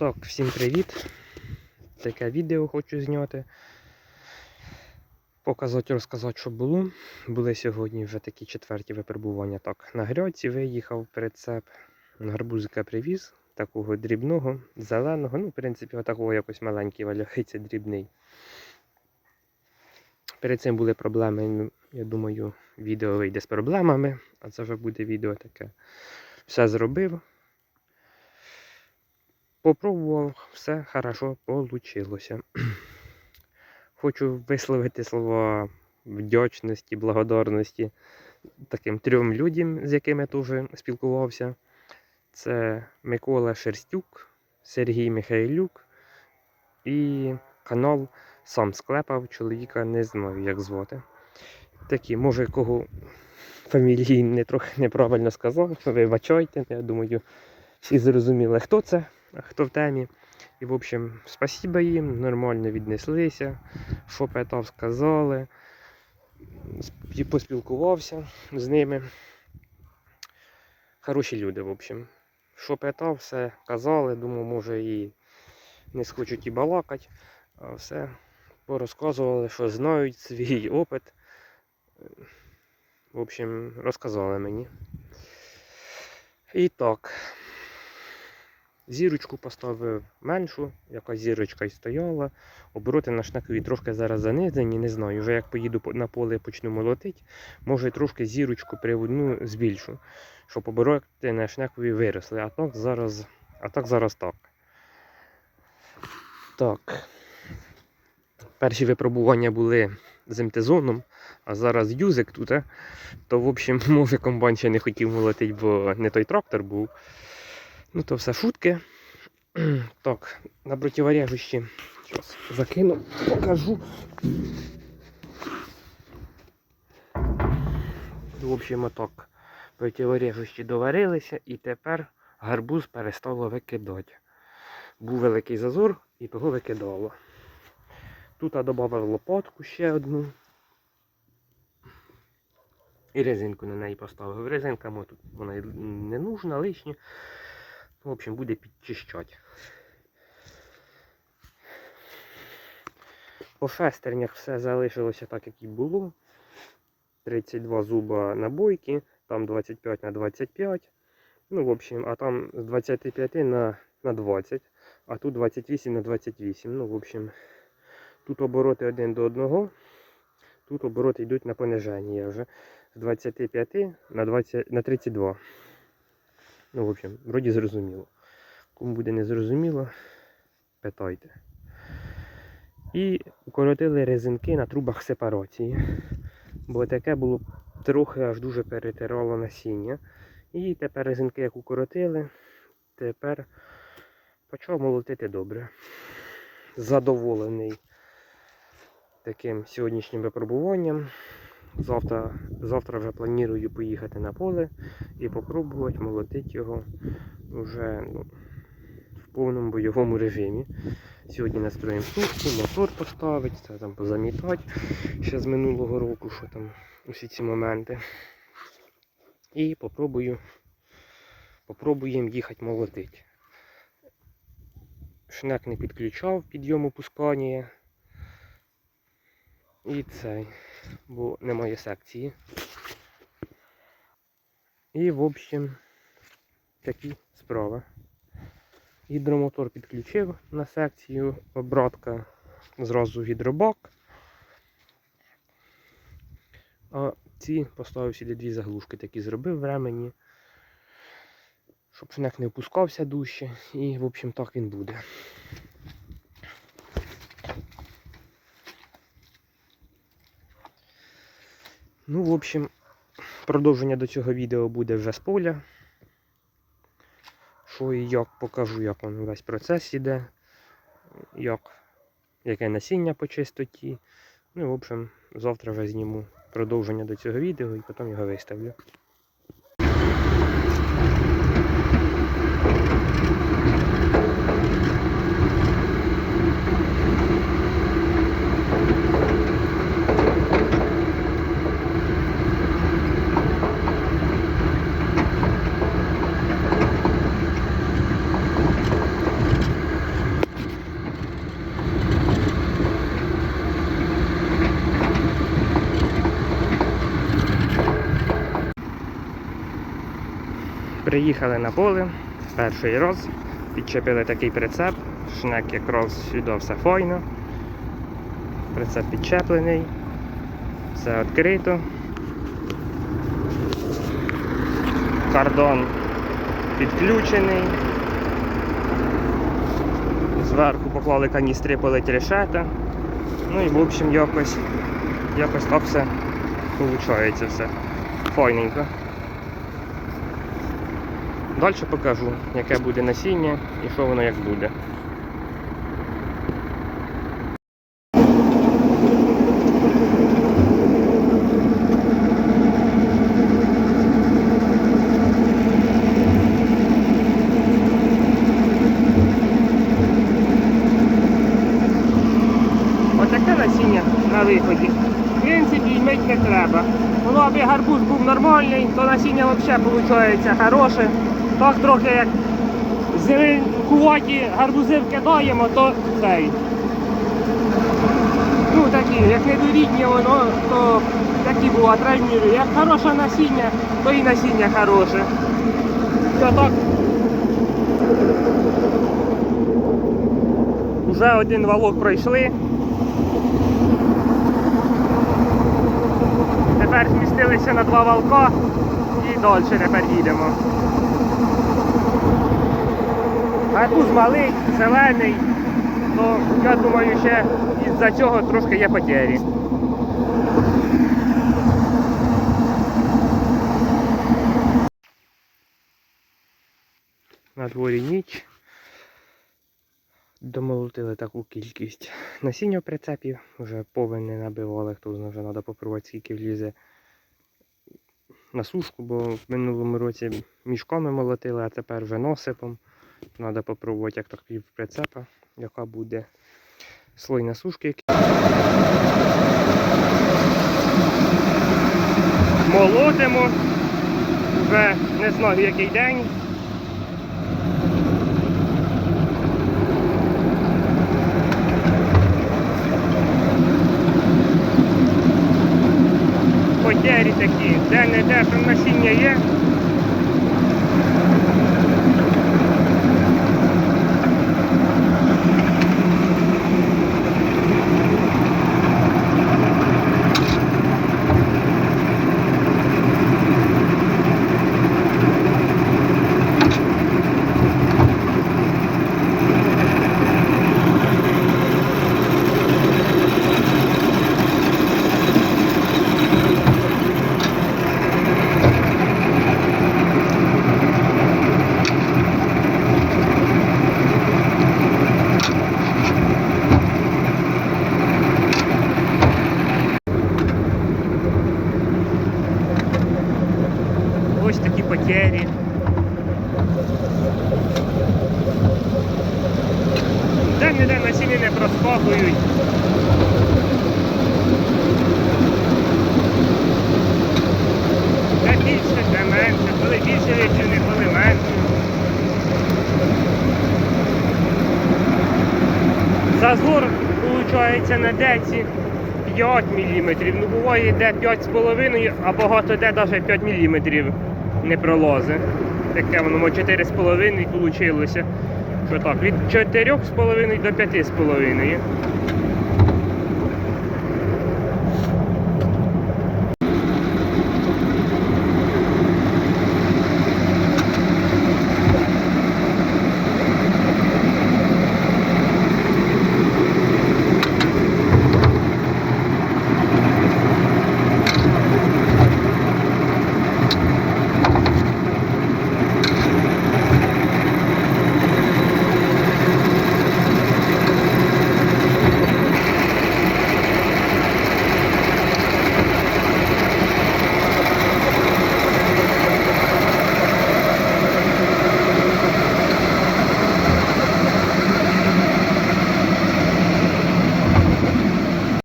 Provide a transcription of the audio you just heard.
Так, всім привіт. Таке відео хочу зняти. Показати, розказати, що було. Були сьогодні вже такі четверті випробування. Так, на грядці виїхав прицеп, гарбузика привіз, такого дрібного, зеленого. Ну, в принципі, такого якось маленький валяхиться дрібний. Перед цим були проблеми. ну, Я думаю, відео вийде з проблемами, а це вже буде відео таке. Все зробив. Попробував, все хорошо получилося. Хочу висловити слова вдячності, благодарності таким трьом людям, з якими теж спілкувався. Це Микола Шерстюк, Сергій Михайлюк і канал Сам склепав чоловіка не знаю, як звати. Такі, може, кого фамілії не трохи неправильно сказав, вибачайте, я думаю, всі зрозуміли, хто це хто в темі. І, в общем, спасибо їм, нормально віднеслися, що питав, сказали. Сп- Поспілкувався з ними. Хороші люди, в общем. Що питав, все казали, думаю, може і не схочуть і балакати, а все порозказували, що знають свій опит. В общем, розказали мені. І так. Зірочку поставив меншу, якась зірочка і стояла. Обороти на шнакові трошки зараз занизені, не знаю. Вже як поїду на поле почну молотити, може трошки зірочку приводну збільшу, щоб обороти на шнакові виросли. А так зараз, а так зараз так. Так. Перші випробування були з МТ-зоном, а зараз юзик тут. е. То, в общем, може комбайн ще не хотів молотити, бо не той трактор був. Ну, то все шутки. Так, на противорежущі. Зараз закину, покажу. В общем, отак. Противорежущі доварилися і тепер гарбуз перестало викидати. Був великий зазор і того викидало. Тут я додав лопатку ще одну. І резинку на неї поставив. Резинка тут вона не нужна, лишня. В общем, буде підчищати. По шестернях все залишилося так, як і було. 32 зуба набойки, там 25 на 25. Ну, в общем, а там з 25 на, на 20, а тут 28 на 28. Ну, в общем, тут обороти один до одного, тут обороти йдуть на пониження вже з 25 на, 20, на 32. Ну, в общем, вроді зрозуміло. Кому буде незрозуміло, питайте. І укоротили резинки на трубах сепарації. Бо таке було трохи аж дуже перетирало насіння. І тепер резинки як укоротили, тепер почав молотити добре. Задоволений таким сьогоднішнім випробуванням. Завтра, завтра вже планую поїхати на поле і попробувати молотити його вже ну, в повному бойовому режимі. Сьогодні настроїмо сушку, мотор поставити, це там позамітати ще з минулого року, що там усі ці моменти. І попробую, попробуємо їхати молотити. Шнек не підключав підйом опускання. І цей, бо немає секції. І в общем такі справи. Гідромотор підключив на секцію, обратка зразу гідробак. А ці поставив сюди дві заглушки, такі зробив времені, щоб шнек не опускався дужче. І, в общем, так він буде. Ну, в общем, продовження до цього відео буде вже з поля. Що і як покажу, як он весь процес іде, як, яке насіння по чистоті. Ну, в общем, завтра вже зніму продовження до цього відео і потім його виставлю. Приїхали на поле перший раз, підчепили такий прицеп, шнек якраз сюди все файно. Прицеп підчеплений, все відкрито. Кардон підключений. Зверху поклали каністри полить решета. Ну і в общем якось, якось так все виходить все. Файненько. Далі покажу, яке буде насіння і що воно як буде. Отаке насіння на виході. В принципі, мить не треба. Воно аби гарбуз був нормальний, то насіння взагалі виходить хороше. Так трохи як зеленкуваті гарбузи вкидаємо, то цей. Ну такі, як недорідні воно, то такі бувають розміри. Як хороше насіння, то і насіння хороше. Все так. Уже один валок пройшли. Тепер змістилися на два валка і далі тепер їдемо. Гарбуз малий, зелений, то я думаю, ще із-за цього трошки є потері. На дворі ніч. Домолотили таку кількість насіння в прицепі, вже повинні набивали, хто знає, вже треба попробувати, скільки влізе на сушку, бо в минулому році мішками молотили, а тепер вже носипом. Треба попробувати, як так прицепа, яка буде слой на сушки. Молотимо. Вже не знаю який день. Потері такі, де не де там насіння є. Ось такі потері. Де ніде насіння не проскакують. Де більше, де менше, коли більше вичини, коли менше. Зазор, виходить, на деці 5 мм. Ну буває йде 5,5, а багато де навіть 5 мм не пролазить. Таке воно 4,5 вийшло. Що так, від 4,5 до 5,5.